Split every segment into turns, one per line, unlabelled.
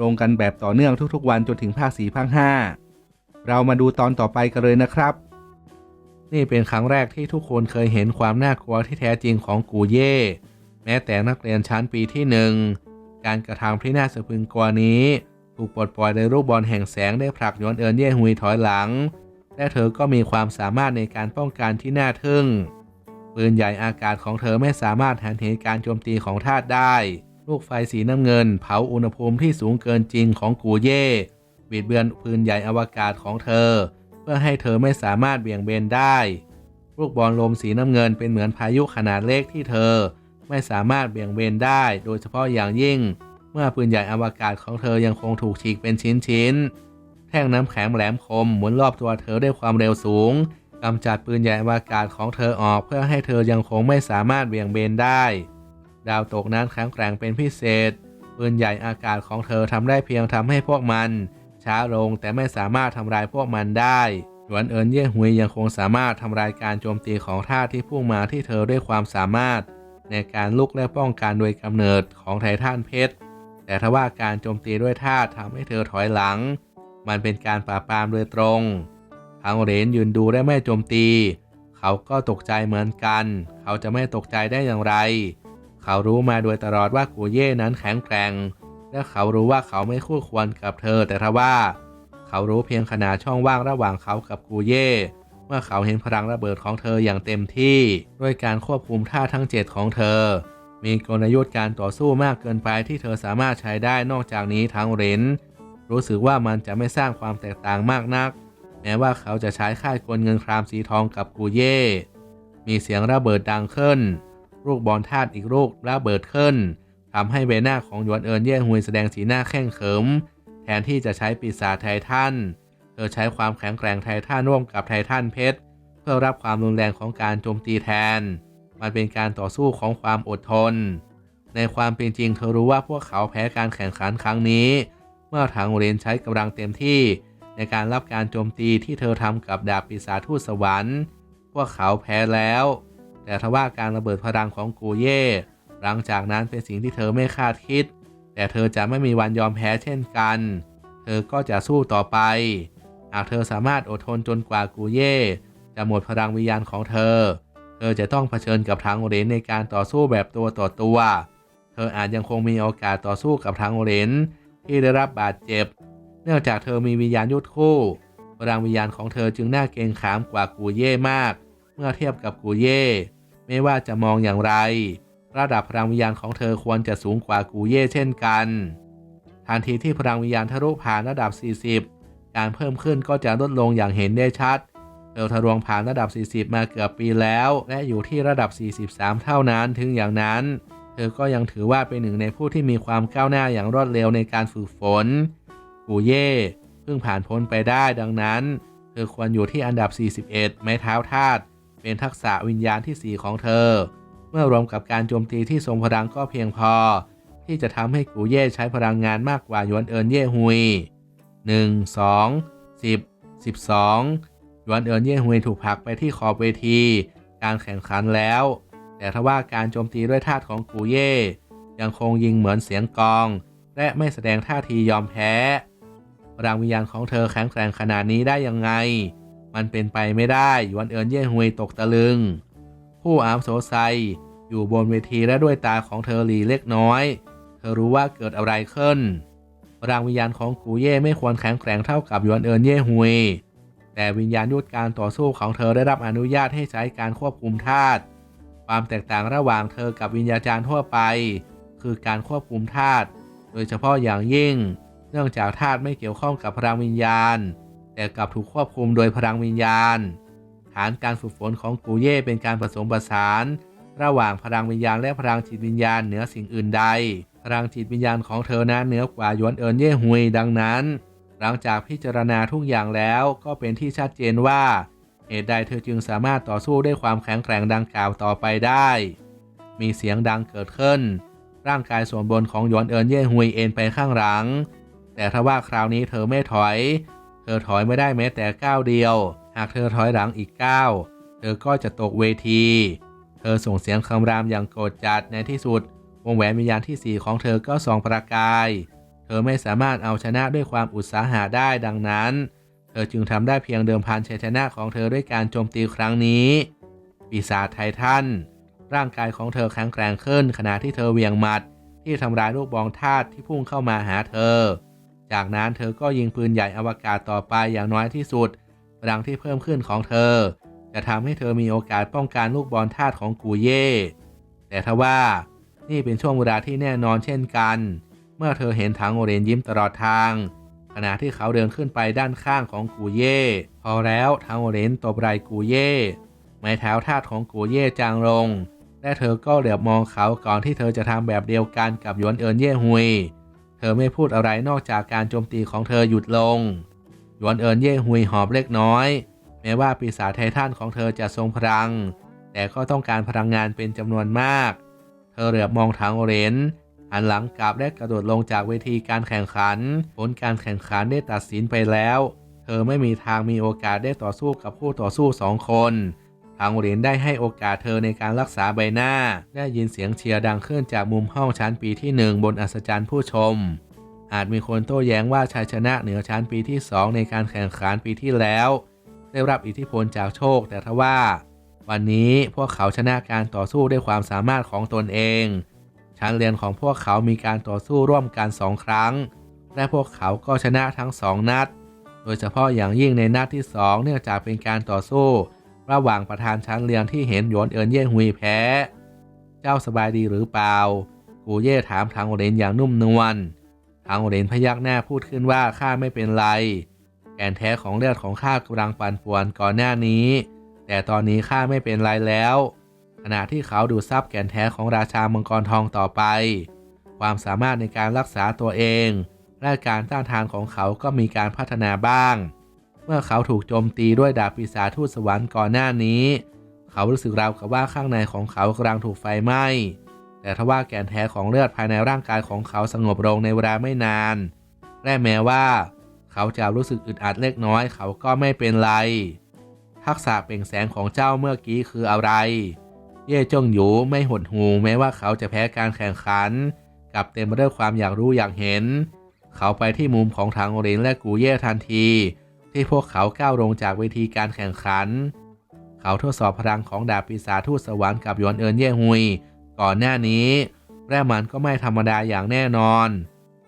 ลงกันแบบต่อเนื่องทุกๆ วันจนถึงภาคสี่ภาคห้าเรามาดูตอนต่อไปกันเลยนะครับ นี่เป็นครั้งแรกที่ทุกคนเคยเห็นความน่ากลัวที่แท้จริงของกูเย่แม้แต่นักเรียนชั้นปีที่หนึ่งการกระทำที่น่าสะพึงกลัวนี้ ถูกปลดปล่อยโดยลูกบอลแห่งแสงได้ผลักย้อนเอินเย่ฮุยถอยหลัง และเธอก็มีความสามารถในการป้องกันที่น่าทึ่งปืนใหญ่อากาศของเธอไม่สามารถหันเหตุการโจมตีของธาตุได้ ลูกไฟสีน้ำเงิน เผาอุณหภูมิที่สูงเกินจริงของกูเย่บิดเบือนปืนใหญ่อวกาศของเธอ เพื่อให้เธอไม่สามารถเบี่ยงเบนได้ ลูกบอลลมสีน้ำเงินเป็นเหมือนพายุขนาดเล็กที่เธอ ไม่สามารถเบี่ยงเบนได้ โดยเฉพาะอย่างยิ่ง เมื่อปืนใหญ่อวกาศของเธอยังคงถูกฉีกเป็นชิ้นๆแท่งน้ำแข็งแหลมคมหมุนรอบตัวเธอด้วยความเร็วสูงกำจัดปืนใหญ่อวกาศของเธอออกเพื่อให้เธอยังคงไม่สามารถเบี่ยงเบนได้ ดาวตกนั้นแข็งแกร่งเป็นพิเศษ ปืนใหญ่อากาศของเธอทำได้เพียงทำให้พวกมัน ช้าลงแต่ไม่สามารถทำลายพวกมันได้หยวนเอินเย่ฮุยยังคงสามารถทำลายการโจมตีของท่าที่พุ่งมาที่เธอด้วยความสามารถ ในการลุกและป้องกันโดยกำเนิดของไททันเพชร แต่ทว่าการโจมตีด้วยท่าทำให้เธอถอยหลัง มันเป็นการปราบปรามโดยตรงทางเหรนยืนดูและไม่โจมตี เขาก็ตกใจเหมือนกัน เขาจะไม่ตกใจได้อย่างไร เขารู้มาโดยตลอดว่ากูเย่นั้นแข็งแกร่ง และเขารู้ว่าเขาไม่คู่ควรกับเธอ แต่ทว่า เขารู้เพียงขนาดช่องว่างระหว่างเขากับกูเย่เมื่อเขาเห็นพลังระเบิดของเธออย่างเต็มที่ ด้วยการควบคุมท่าทั้ง 7 ของเธอ มีกลยุทธ์การต่อสู้มากเกินไปที่เธอสามารถใช้ได้นอกจากนี้ทั้งเรนรู้สึกว่ามันจะไม่สร้างความแตกต่างมากนัก แม้ว่าเขาจะใช้ค่ายกลเงินครามสีทองกับกูเย่ มีเสียงระเบิดดังขึ้น ลูกบอลธาตุอีกลูกระเบิดขึ้นทำให้ใบหน้าของหยวนเอินเย่ฮุยแสดงสีหน้าแข้งเขิม แทนที่จะใช้ปีศาจไททันเธอใช้ความแข็งแกร่งไททันร่วมกับไททันเพชรเพื่อรับความรุนแรงของการโจมตีแทน มันเป็นการต่อสู้ของความอดทน ในความเป็นจริงเธอรู้ว่าพวกเขาแพ้การแข่งขันครั้งนี้ เมื่อทางเรนใช้กำลังเต็มที่ ในการรับการโจมตีที่เธอทำกับดาบปีศาจทูตสวรรค์ พวกเขาแพ้แล้ว แต่ทว่าการระเบิดพลังของกูเย่หลังจากนั้นเป็นสิ่งที่เธอไม่คาดคิด แต่เธอจะไม่มีวันยอมแพ้เช่นกัน เธอก็จะสู้ต่อไป หากเธอสามารถอดทนจนกว่ากูเย่จะหมดพลังวิญญาณของเธอ เธอจะต้องเผชิญกับทางโอเรนในการต่อสู้แบบตัวต่อตัว เธออาจยังคงมีโอกาสต่อสู้กับทางโอเรนที่ได้รับบาดเจ็บ เนื่องจากเธอมีวิญญาณยุทธคู่พลังวิญญาณของเธอจึงน่าเกรงขามกว่ากูเย่มาก เมื่อเทียบกับกูเย่ ไม่ว่าจะมองอย่างไร ระดับพลังวิญญาณของเธอควรจะสูงกว่ากูเย่เช่นกันทันทีที่พลังวิญญาณทะลุผ่านระดับ 40 การเพิ่มขึ้นก็จะลดลงอย่างเห็นได้ชัด เธอทะลวงผ่านระดับ 40 มาเกือบปีแล้ว และอยู่ที่ระดับ 43 เท่านั้นถึงอย่างนั้น เธอก็ยังถือว่าเป็นหนึ่งในผู้ที่มีความก้าวหน้าอย่างรวดเร็วในการฝึกฝน กูเย่เพิ่งผ่านพ้นไปได้ดังนั้น เธอควรอยู่ที่อันดับ 41 ไม้เท้าธาตุ เป็นทักษะวิญญาณที่ 4 ของเธอ เมื่อรวมกับการโจมตีที่ทรงพลังก็เพียงพอ ที่จะทำให้กูเย่ใช้พลังงานมากกว่าหยวนเอินเย่ฮุย 1 2 10 12หยวนเอินเย่ฮุยถูกผลักไปที่ขอบเวที การแข่งขันแล้ว แต่ทว่าการโจมตีด้วยธาตุของกูเย่ยังคงยิงเหมือนเสียงกอง และไม่แสดงท่าทียอมแพ้พลังวิญญาณของเธอแข็งแกร่งขนาดนี้ได้ยังไง มันเป็นไปไม่ได้หยวนเอินเย่ฮุยตกตะลึง ผู้อาร์มโซไซอยู่บนเวทีและด้วยตาของเธอหลีเล็กน้อย เธอรู้ว่าเกิดอะไรขึ้นพลังวิญญาณของกูเย่ไม่ควรแข็งแกร่งเท่ากับหยวนเอินเย่ฮุย แต่วิญญาณยุทธการต่อสู้ของเธอได้รับอนุญาตให้ใช้การควบคุมธาตุ ความแตกต่างระหว่างเธอกับวิญญาจารย์ทั่วไป คือการควบคุมธาตุ โดยเฉพาะอย่างยิ่ง เนื่องจากธาตุไม่เกี่ยวข้องกับพลังวิญญาณ แต่กลับถูกควบคุมโดยพลังวิญญาณ ฐานการฝึกฝนของกูเย่เป็นการผสมผสาน ระหว่างพลังวิญญาณและพลังจิตวิญญาณเหนือสิ่งอื่นใด พลังจิตวิญญาณของเธอนั้นเหนือกว่าหยวนเอินเย่ฮุยดังนั้น หลังจากพิจารณาทุกอย่างแล้วก็เป็นที่ชัดเจนว่าเหตุใดเธอจึงสามารถต่อสู้ด้วยความแข็งแกร่งดังกล่าวต่อไปได้ มีเสียงดังเกิดขึ้น ร่างกายส่วนบนของหยวนเอินเย่ฮุยเอ็นไปข้างหลัง แต่ถ้าว่าคราวนี้เธอไม่ถอย เธอถอยไม่ได้แม้แต่ก้าวเดียว หากเธอถอยหลังอีกก้าวเธอก็จะตกเวที เธอส่งเสียงคำรามอย่างโกรธจัดในที่สุด วงแหวนวิญญาณที่สี่ของเธอก็ส่องประกาย เธอไม่สามารถเอาชนะด้วยความอุตสาหะได้ดังนั้น เธอจึงทำได้เพียงเดิมพันชัยชนะของเธอด้วยการโจมตีครั้งนี้ ปีศาจไททันร่างกายของเธอแข็งแกร่งขึ้นขณะที่เธอเหวียงหมัด ที่ทำร้ายลูกบองธาตุที่พุ่งเข้ามาหาเธอ จากนั้นเธอก็ยิงปืนใหญ่อวกาศต่อไปอย่างน้อยที่สุดพลังที่เพิ่มขึ้นของเธอ จะทำให้เธอมีโอกาสป้องกันลูกบอลธาตุของกูเย่ แต่ทว่านี่เป็นช่วงเวลาที่แน่นอนเช่นกัน เมื่อเธอเห็นถังโอเรนยิ้มตลอดทาง ขณะที่เขาเดินขึ้นไปด้านข้างของกูเย่ พอแล้วถังโอเรนตบไหล่กูเย่ไม้เท้าทาสของกูเย่จางลง และเธอก็เหลือบมองเขาก่อนที่เธอจะทำแบบเดียวกันกับยวนเอินเย่ฮุย ธอไม่พูดอะไรนอกจากการโจมตีของเธอหยุดลง หยวนเอินเย่ฮุยหอบเล็กน้อย แม้ว่าปีศาจไททันของเธอจะทรงพลัง แต่ก็ต้องการพลังงานเป็นจำนวนมาก เธอเหลือบมองถังโอเรนหันหลังกลับและกระโดดลงจากเวทีการแข่งขัน ผลการแข่งขันได้ตัดสินไปแล้ว เธอไม่มีทางมีโอกาสได้ต่อสู้กับผู้ต่อสู้สองคน ทางโอเรนได้ให้โอกาสเธอในการรักษาใบหน้า ได้ยินเสียงเชียร์ดังขึ้นจากมุมห้องชั้นปีที่หนึ่งบนอัศจรรย์ผู้ชม อาจมีคนโต้แย้งว่าชัยชนะเหนือชั้นปีที่2ในการแข่งขันปีที่แล้ว ได้รับอิทธิพลจากโชคแต่ทว่า วันนี้พวกเขาชนะการต่อสู้ด้วยความสามารถของตนเอง ชั้นเรียนของพวกเขามีการต่อสู้ร่วมกันสองครั้ง และพวกเขาก็ชนะทั้งสองนัด โดยเฉพาะอย่างยิ่งในนัดที่สองเนื่องจากเป็นการต่อสู้ ระหว่างประธานชั้นเรียนที่เห็นหยวนเอินเย่ฮุยแพ้ เจ้าสบายดีหรือเปล่า กูเย่ถามทางโอเรนอย่างนุ่มนวล ทางโอเรนพยักหน้าพูดขึ้นว่าข้าไม่เป็นไร แกนแท้ของเลือดของข้ากำลังปั่นป่วนก่อนหน้านี้ แต่ตอนนี้ข้าไม่เป็นไรแล้ว ขณะที่เขาดูดซับแกนแท้ของราชามังกรทองต่อไป ความสามารถในการรักษาตัวเองและการต้านทานของเขาก็มีการพัฒนาบ้าง เมื่อเขาถูกโจมตีด้วยดาบปีศาจทูตสวรรค์ก่อนหน้านี้ เขารู้สึกราวกับว่าข้างในของเขากำลังถูกไฟไหม้แต่ทว่าแกนแท้ของเลือดภายในร่างกายของเขาสงบลงในเวลาไม่นานและแม้ว่า เขาจะรู้สึกอึดอัดเล็กน้อย เขาก็ไม่เป็นไร ทักษะเปล่งแสงของเจ้าเมื่อกี้คืออะไร เย่จงหยูไม่หดหูแม้ว่าเขาจะแพ้การแข่งขันกับเต็มไปด้วยความอยากรู้อยากเห็น เขาไปที่มุมของทางโอเรนและกูเย่ทันที ที่พวกเขาก้าวลงจากเวทีการแข่งขัน เขาทดสอบพลังของดาบปีศาจทูตสวรรค์กับยวนเอินเย่ฮุย ก่อนหน้านี้และมันก็ไม่ธรรมดาอย่างแน่นอน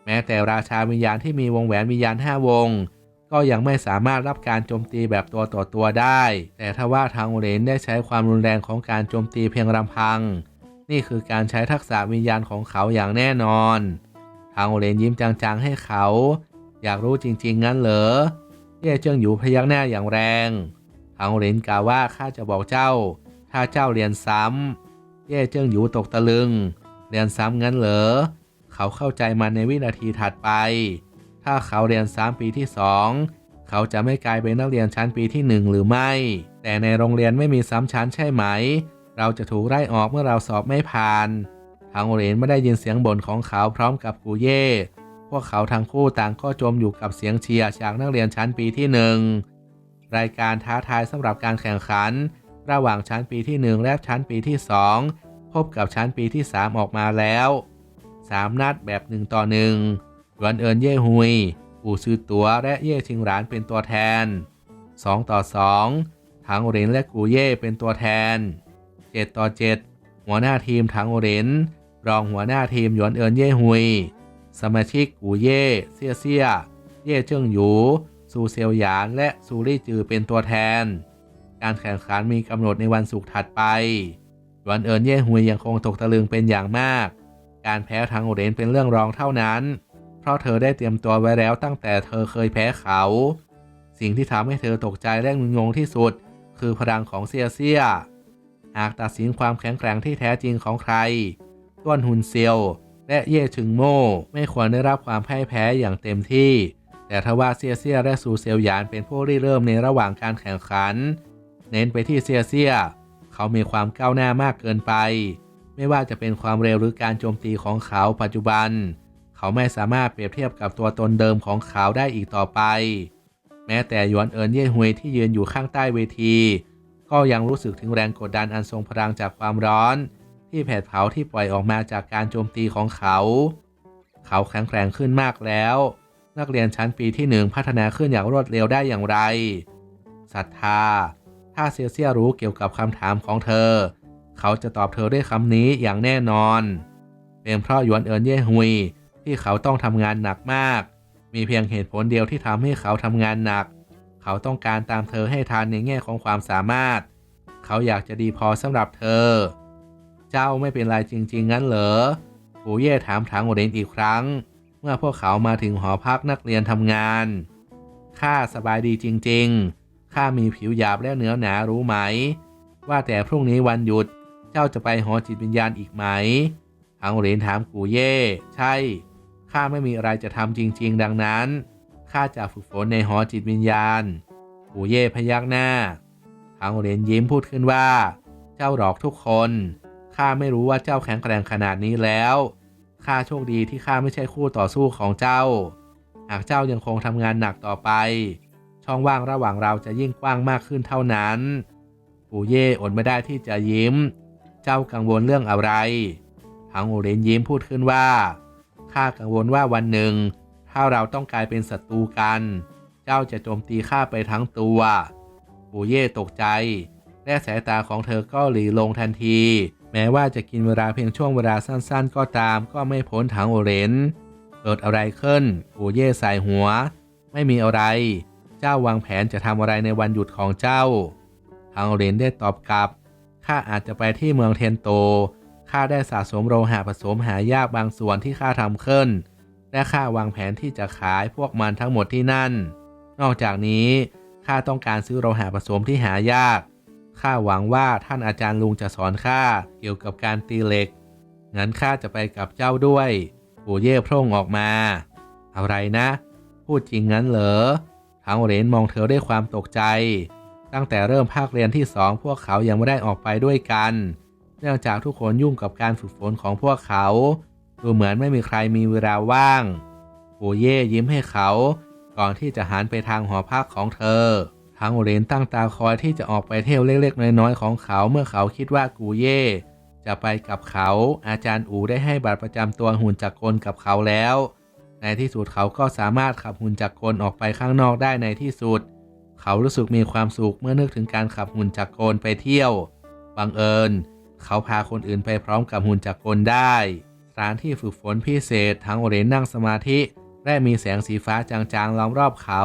แม้แต่ราชาวิญญาณที่มีวงแหวนวิญญาณห้าวง ก็ยังไม่สามารถรับการโจมตีแบบตัวต่อตัวได้ แต่ถ้าว่าทางโอเรนได้ใช้ความรุนแรงของการโจมตีเพียงลำพัง นี่คือการใช้ทักษะวิญญาณของเขาอย่างแน่นอน ทางโอเรนยิ้มจางๆให้เขา อยากรู้จริงๆงั้นเหรอ ย่เจิ้งอยู่พยักหน้าอย่างแรงทางโอเรนกล่าวว่าข้าจะบอกเจ้า ถ้าเจ้าเรียนซ้ำเย่เจิ้งอยู่ตกตะลึง เรียนซ้ำงั้นเหรอ เขาเข้าใจมันในวินาทีถัดไป ถ้าเขาเรียนซ้ำปีที่สองเขาจะไม่กลายเป็นนักเรียนชั้นปีที่หนึ่งหรือไม่ แต่ในโรงเรียนไม่มีซ้ำชั้นใช่ไหม เราจะถูกไล่ออกเมื่อเราสอบไม่ผ่าน ทางโอเรนไม่ได้ยินเสียงบ่นของเขาพร้อมกับกูเย่ พวกเขาทั้งคู่ต่างก็จมอยู่กับเสียงเชียร์จากนักเรียนชั้นปีที่หนึ่งรายการท้าทายสำหรับการแข่งขัน ระหว่างชั้นปีที่ 1 และชั้นปีที่ 2 พบกับชั้นปีที่ 3 ออกมาแล้ว 3 นัดแบบ 1 ต่อ1หยวนเอินเย่ฮุย อูซือตัวและเย่ชิงหรานเป็นตัวแทน 2 ต่อ 2 ถังโอเรนและกูเย่เป็นตัวแทน 7 ต่อ 7 หัวหน้าทีมถังโอเรนรองหัวหน้าทีมหยวนเอินเย่ฮุย สมาชิกกูเย่เซียเซีย เย่เจิ้งหยูซูเซียวหยานและซูรี่จือเป็นตัวแทน การแข่งขันมีกำหนดในวันศุกร์ถัดไปหยวนเอินเย่ฮุยยังคงตกตะลึงเป็นอย่างมาก การแพ้ทางโอเรนเป็นเรื่องรองเท่านั้น เพราะเธอได้เตรียมตัวไว้แล้วตั้งแต่เธอเคยแพ้เขา สิ่งที่ทำให้เธอตกใจและงงงที่สุด คือพลังของเซียเซีย หากตัดสินความแข็งแกร่งที่แท้จริงของใครต้วนหุนเซียว และเย่ชึงโม่ไม่ควรได้รับความพ่ายแพ้อย่างเต็มที่ แต่ทว่าเซียเซียและซูเซียวหยานเป็นผู้ริเริ่มในระหว่างการแข่งขัน เน้นไปที่เซียเซีย เขามีความก้าวหน้ามากเกินไป ไม่ว่าจะเป็นความเร็วหรือการโจมตีของเขาปัจจุบัน เขาไม่สามารถเปรียบเทียบกับตัวตนเดิมของเขาได้อีกต่อไป แม้แต่หยวนเอินเย่ฮุยที่ยืนอยู่ข้างใต้เวที ก็ยังรู้สึกถึงแรงกดดันอันทรงพลังจากความร้อน ที่แผดเผาที่ปล่อยออกมาจากการโจมตีของเขา เขาแข็งแกร่งขึ้นมากแล้ว นักเรียนชั้นปีที่หนึ่งพัฒนาขึ้นอย่างรวดเร็วได้อย่างไรศรัทธา ถ้าเซียเซียรู้เกี่ยวกับคำถามของเธอ เขาจะตอบเธอด้วยคำนี้อย่างแน่นอน เป็นเพราะยวนเอินเย่ฮุยที่เขาต้องทำงานหนักมาก มีเพียงเหตุผลเดียวที่ทำให้เขาทำงานหนัก เขาต้องการตามเธอให้ทันในแง่ของความสามารถ เขาอยากจะดีพอสำหรับเธอ เจ้าไม่เป็นไรจริง ๆ งั้นเหรอปูเย่ถามถางโอเรนอีกครั้ง เมื่อพวกเขามาถึงหอพักนักเรียนทำงานข้าสบายดีจริง ๆ ข้ามีผิวหยาบและเนื้อหนารู้ไหม ว่าแต่พรุ่งนี้วันหยุด เจ้าจะไปหอจิตวิญญาณอีกไหมถางโอเรนถามกูเย่ ใช่ ข้าไม่มีอะไรจะทำจริง ๆ ดังนั้น ข้าจะฝึกฝนในหอจิตวิญญาณ กูเย่พยักหน้าถางโอเรนยิ้มพูดขึ้นว่า เจ้าหลอกทุกคน ข้าไม่รู้ว่าเจ้าแข็งแกร่งขนาดนี้แล้วข้าโชคดีที่ข้าไม่ใช่คู่ต่อสู้ของเจ้า หากเจ้ายังคงทำงานหนักต่อไป ช่องว่างระหว่างเราจะยิ่งกว้างมากขึ้นเท่านั้น ปูเย่อดไม่ได้ที่จะยิ้ม เจ้ากังวลเรื่องอะไรทังโอเรนยิ้มพูดขึ้นว่าข้ากังวลว่าวันหนึ่ง ถ้าเราต้องกลายเป็นศัตรูกัน เจ้าจะโจมตีข้าไปทั้งตัว ปูเย่ตกใจ และสายตาของเธอก็หลีลงทันที แม้ว่าจะกินเวลาเพียงช่วงเวลาสั้นๆ ก็ตามก็ไม่พ้นถังโอเรนเกิดอะไรขึ้นปูเย่ใส่หัว ไม่มีอะไร เจ้าวางแผนจะทำอะไรในวันหยุดของเจ้า ถังโอเรนได้ตอบกลับข้าอาจจะไปที่เมืองเทนโตข้าได้สะสมโลหะผสมหายากบางส่วนที่ข้าทำขึ้น และข้าวางแผนที่จะขายพวกมันทั้งหมดที่นั่น นอกจากนี้ข้าต้องการซื้อโลหะผสมที่หายาก ข้าหวังว่าท่านอาจารย์ลุงจะสอนข้าเกี่ยวกับการตีเหล็ก งั้นข้าจะไปกับเจ้าด้วย ปู่เย่พร่งออกมา อะไรนะ พูดจริงงั้นเหรอทางเหรนมองเธอด้วยความตกใจ ตั้งแต่เริ่มภาคเรียนที่สองพวกเขายังไม่ได้ออกไปด้วยกัน เนื่องจากทุกคนยุ่งกับการฝึกฝนของพวกเขา ดูเหมือนไม่มีใครมีเวลาว่าง ปู่เย่ยิ้มให้เขา ก่อนที่จะหันไปทางหอพักของเธอ ทางโอเรนตั้งตาคอยที่จะออกไปเที่ยวเล็กๆ น้อยๆของเขาเมื่อเขาคิดว่ากูเย่จะไปกับเขา อาจารย์อูได้ให้บัตรประจำตัวหุ่นจักรกลกับเขาแล้ว ในที่สุดเขาก็สามารถขับหุ่นจักรกลออกไปข้างนอกได้ในที่สุด เขารู้สึกมีความสุขเมื่อนึกถึงการขับหุ่นจักรกลไปเที่ยว บังเอิญ เขาพาคนอื่นไปพร้อมกับหุ่นจักรกลได้ สถานที่ฝึกฝนพิเศษทั้งโอเรนนั่งสมาธิ และมีแสงสีฟ้าจางๆล้อมรอบเขา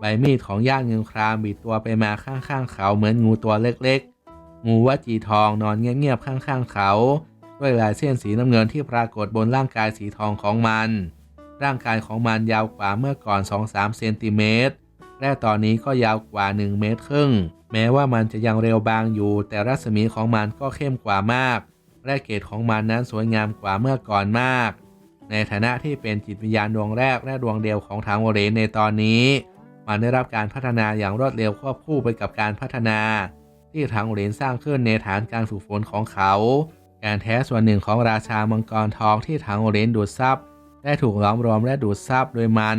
ใบมีดของย่างเงินครามบิดตัวไปมาข้างๆเขาเหมือนงูตัวเล็กๆ งูวัจีทองนอนเงียบๆข้างๆเขา ด้วยลายเส้นสีน้ำเงินที่ปรากฏบนร่างกายสีทองของมัน ร่างกายของมันยาวกว่าเมื่อก่อน 2-3 เซนติเมตรและตอนนี้ก็ยาวกว่า 1 เมตรครึ่ง แม้ว่ามันจะยังเร็วบางอยู่ แต่รัศมีของมันก็เข้มกว่ามาก และเกตของมันนั้นสวยงามกว่าเมื่อก่อนมาก ในฐานะที่เป็นจิตวิญญาณดวงแรกและดวงเดียวของทางโอเรนในตอนนี้ มันได้รับการพัฒนาอย่างรวดเร็วควบคู่ไปกับการพัฒนา ที่ทางโอเรนสร้างขึ้นในฐานการฝึกฝนของเขาการแท้ส่วนหนึ่งของราชามังกรทองที่ทางโอเรนดูดซับได้ถูกล้อมรวมและดูดซับโดยมัน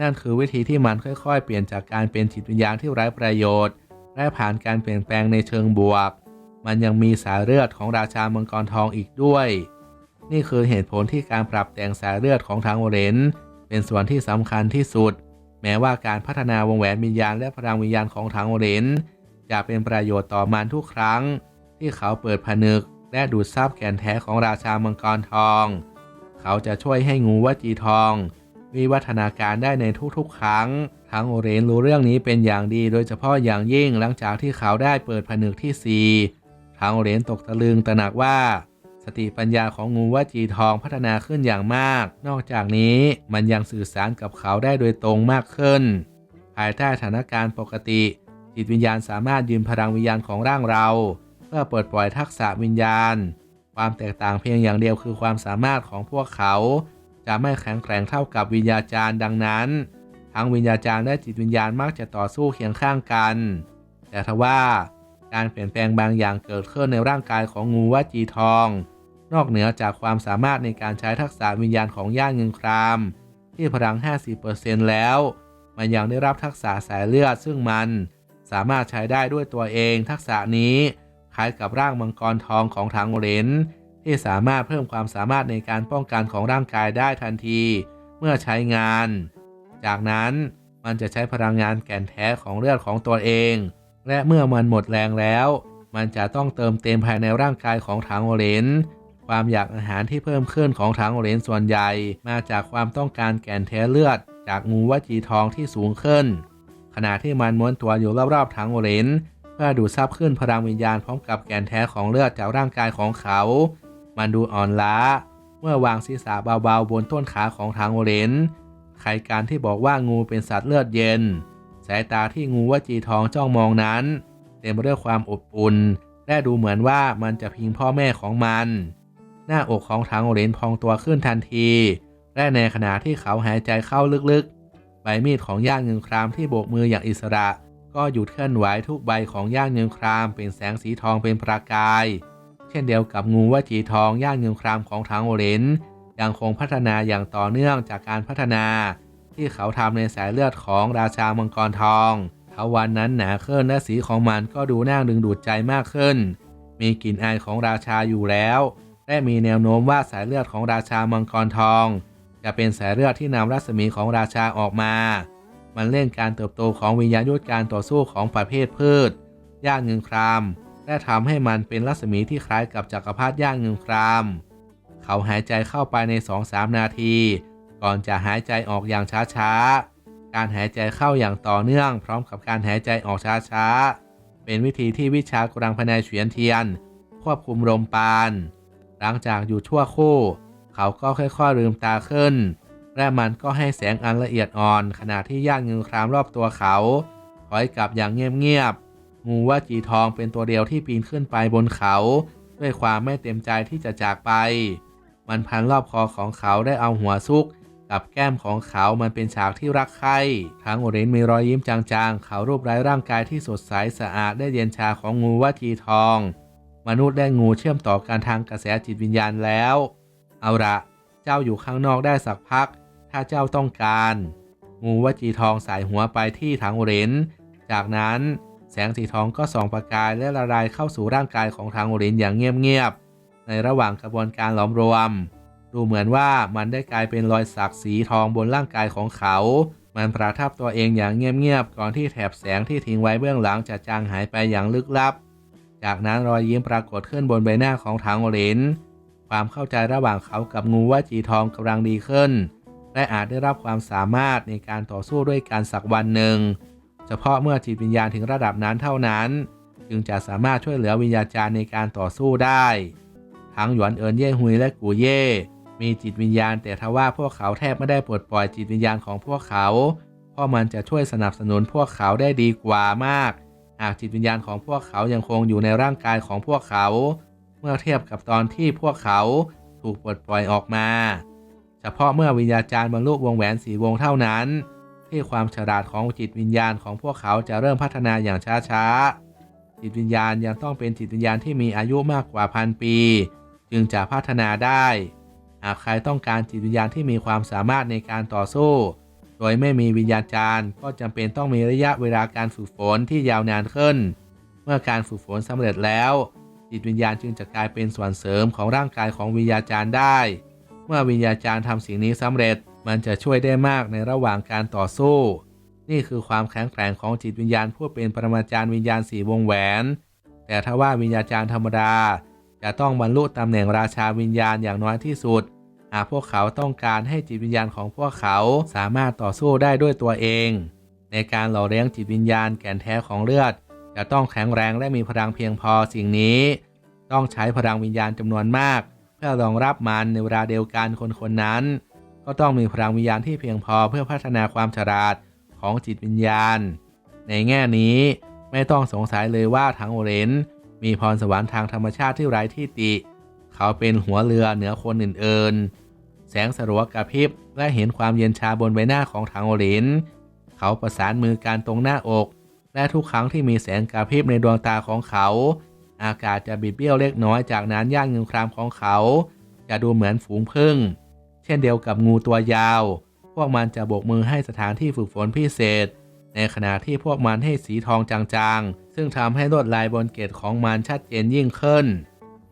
นั่นคือวิธีที่มันค่อยๆ เปลี่ยนจากการเป็นจิตวิญญาณที่ไร้ประโยชน์และผ่านการเปลี่ยนแปลงในเชิงบวก มันยังมีสายเลือดของราชามังกรทองอีกด้วย นี่คือเหตุผลที่การปรับแต่งสายเลือดของทางโอเรนเป็นส่วนที่สำคัญที่สุด แม้ว่าการพัฒนาวงแหวนวิญญาณและพลังวิญญาณของทางโอเรนจะเป็นประโยชน์ต่อมันทุกครั้ง ที่เขาเปิดผนึกและดูดซับแก่นแท้ของราชามังกรทอง เขาจะช่วยให้งูวัจีทอง วิวัฒนาการได้ในทุกๆ ครั้ง ทั้งโอเรนรู้เรื่องนี้เป็นอย่างดีโดยเฉพาะอย่างยิ่งหลังจากที่เขาได้เปิดผนึกที่ 4ทั้งโอเรนตกตะลึงตระหนักว่า สติปัญญาของงูวัจีทองพัฒนาขึ้นอย่างมาก นอกจากนี้มันยังสื่อสารกับเขาได้โดยตรงมากขึ้น ภายใต้สถานการณ์ปกติ จิตวิญญาณสามารถยืมพลังวิญญาณของร่างเรา เพื่อเปิดปล่อยทักษะวิญญาณ ความแตกต่างเพียงอย่างเดียวคือความสามารถของพวกเขา จะไม่แข็งแกร่งเท่ากับวิญญาจารย์ดังนั้น ทั้งวิญญาจารย์และจิตวิญญาณมักจะต่อสู้เคียงข้างกัน แต่ทว่าการเปลี่ยนแปลงบางอย่างเกิดขึ้นในร่างกายของงูวัจีทอง นอกเหนือจากความสามารถในการใช้ทักษะวิญญาณของย่าเงินคราม ที่พลัง 50%แล้ว มันยังได้รับทักษะสายเลือด ซึ่งมันสามารถใช้ได้ด้วยตัวเอง ทักษะนี้คล้ายกับร่างมังกรทองของทางเหรนที่สามารถเพิ่มความสามารถในการป้องกันของร่างกายได้ทันที เมื่อใช้งาน จากนั้นมันจะใช้พลังงานแก่นแท้ของเลือดของตัวเอง และเมื่อมันหมดแรงแล้ว มันจะต้องเติมเต็มภายในร่างกายของทางเหรน ความอยากอาหารที่เพิ่มขึ้นของทางโอเรนส่วนใหญ่ มาจากความต้องการแก่นแท้เลือด จากงูวัจีทองที่สูงขึ้น ขณะที่มันม้วนตัวอยู่รอบๆทางโอเรนเพื่อดูดซับขึ้นพลังวิญญาณพร้อมกับแก่นแท้ของเลือดจากร่างกายของเขา มันดูอ่อนล้า เมื่อวางศีรษะเบาๆบนต้นขาของทางโอเรนใครการที่บอกว่างูเป็นสัตว์เลือดเย็น สายตาที่งูวัจีทองจ้องมองนั้น เต็มไปด้วยความอบอุ่นและดูเหมือนว่ามันจะพิงพ่อแม่ของมัน หน้าอกของทางเหรนพองตัวขึ้นทันที และในขณะที่เขาหายใจเข้าลึกๆ ใบมีดของย่างเงินครามที่โบกมืออย่างอิสระ ก็หยุดเคลื่อนไหวทุกใบของย่างเงินครามเป็นแสงสีทองเป็นประกาย เช่นเดียวกับงูวัจีทองย่างเงินครามของทางเหรนยังคงพัฒนาอย่างต่อเนื่องจากการพัฒนา ที่เขาทำในสายเลือดของราชามังกรทองเทวันนั้นหนาขึ้นและสีของมันก็ดูน่าดึงดูดใจมากขึ้น มีกลิ่นอายของราชาอยู่แล้ว และมีแนวโน้มว่าสายเลือดของราชามังกรทอง จะเป็นสายเลือดที่นำรัศมีของราชาออกมา มันเล่นการเติบโตของวิญญาณยุทธการต่อสู้ของประเภทพืชย่างเงินครามและทำให้มันเป็นรัศมีที่คล้ายกับจักรพรรดิย่างเงินครามเขาหายใจเข้าไปใน2-3นาที ก่อนจะหายใจออกอย่างช้าๆ การหายใจเข้าอย่างต่อเนื่อง พร้อมกับการหายใจออกช้าๆ เป็นวิธีที่วิชากรังภายในเฉียนเทียน ควบคุมลมปาน ลังจากอยู่ชั่วคู่ เขาก็ค่อยๆลืมตาขึ้น และมันก็ให้แสงอันละเอียดอ่อน ขณะที่ย่างเงินครามรอบตัวเขาถอยกลับอย่างเงียบๆงูว่าจีทองเป็นตัวเดียวที่ปีนขึ้นไปบนเขา ด้วยความไม่เต็มใจที่จะจากไป มันพันรอบคอของเขาได้เอาหัวซุกกับแก้มของเขามันเป็นฉากที่รักใคร่ทั้งโอเรนมีรอยยิ้มจางๆ เขารูปไร้ร่างกายที่สดใสสะอาดได้เย็นชาของงูว่าจีทอง มนุษย์และงูเชื่อมต่อกันทางกระแสจิตวิญญาณแล้ว เอาละเจ้าอยู่ข้างนอกได้สักพัก ถ้าเจ้าต้องการ งูวัจีทองสายหัวไปที่ถังเหรนจากนั้นแสงสีทองก็ส่องประกายและละลายเข้าสู่ร่างกายของทางเหรนอย่างเงียบๆในระหว่างกระบวนการหลอมรวม ดูเหมือนว่ามันได้กลายเป็นรอยสักสีทองบนร่างกายของเขา มันประทับตัวเองอย่างเงียบๆก่อนที่แถบแสงที่ทิ้งไว้เบื้องหลังจะจางหายไปอย่างลึกลับ จากนั้นรอยยิ้มปรากฏขึ้นบนใบหน้าของทางเหรนความเข้าใจระหว่างเขากับงูว่าจีทองกำลังดีขึ้น และอาจได้รับความสามารถในการต่อสู้ด้วยการสักวันหนึ่ง เฉพาะเมื่อจิตวิญญาณถึงระดับนั้นเท่านั้น จึงจะสามารถช่วยเหลือวิญญาจารย์ในการต่อสู้ได้ ทั้งหยวนเอินเย่ฮุยและกูเย่มีจิตวิญญาณแต่ทว่าพวกเขาแทบไม่ได้ปลดปล่อยจิตวิญญาณของพวกเขา เพราะมันจะช่วยสนับสนุนพวกเขาได้ดีกว่ามาก หากจิตวิญญาณของพวกเขายังคงอยู่ในร่างกายของพวกเขา เมื่อเทียบกับตอนที่พวกเขาถูกปลดปล่อยออกมา เฉพาะเมื่อวิญญาจารย์บรรลุวงแหวนสีวงเท่านั้น ที่ความฉลาดของจิตวิญญาณของพวกเขาจะเริ่มพัฒนาอย่างช้าๆ จิตวิญญาณยังต้องเป็นจิตวิญญาณที่มีอายุมากกว่าพันปี จึงจะพัฒนาได้ หากใครต้องการจิตวิญญาณที่มีความสามารถในการต่อสู้ โดยไม่มีวิญญาจารย์ก็จำเป็นต้องมีระยะเวลาการฝึกฝนที่ยาวนานขึ้น เมื่อการฝึกฝนสำเร็จแล้ว จิตวิญญาณจึงจะกลายเป็นส่วนเสริมของร่างกายของวิญญาจารย์ได้ เมื่อวิญญาจารย์ทำสิ่งนี้สำเร็จ มันจะช่วยได้มากในระหว่างการต่อสู้ นี่คือความแข็งแกร่งของจิตวิญญาณผู้เป็นปรมาจารย์วิญญาณสี่วงแหวน แต่ถ้าว่าวิญญาจารย์ธรรมดาจะต้องบรรลุตำแหน่งราชาวิญญาณอย่างน้อยที่สุด หากพวกเขาต้องการให้จิตวิญญาณของพวกเขาสามารถต่อสู้ได้ด้วยตัวเอง ในการหล่อเลี้ยงจิตวิญญาณแก่นแท้ของเลือด จะต้องแข็งแรงและมีพลังเพียงพอสิ่งนี้ ต้องใช้พลังวิญญาณจำนวนมาก เพื่อรองรับมันในเวลาเดียวกันคนคนนั้น ก็ต้องมีพลังวิญญาณที่เพียงพอเพื่อพัฒนาความฉลาดของจิตวิญญาณ ในแง่นี้ไม่ต้องสงสัยเลยว่าทั้งโอเรนมีพรสวรรค์ทางธรรมชาติที่ไร้ที่ติ เขาเป็นหัวเรือเหนือคนอื่นๆ แสงสลัวกระพริบและเห็นความเย็นชาบนใบหน้าของทางโอลิน เขาประสานมือการตรงหน้าอก และทุกครั้งที่มีแสงกระพริบในดวงตาของเขา อากาศจะบิดเบี้ยวเล็กน้อยจากนั้นย่างเงินครามของเขา จะดูเหมือนฝูงผึ้งเช่นเดียวกับงูตัวยาว พวกมันจะโบกมือให้สถานที่ฝึกฝนพิเศษ ในขณะที่พวกมันให้สีทองจางๆ ซึ่งทำให้ลวดลายบนเกตของมันชัดเจนยิ่งขึ้น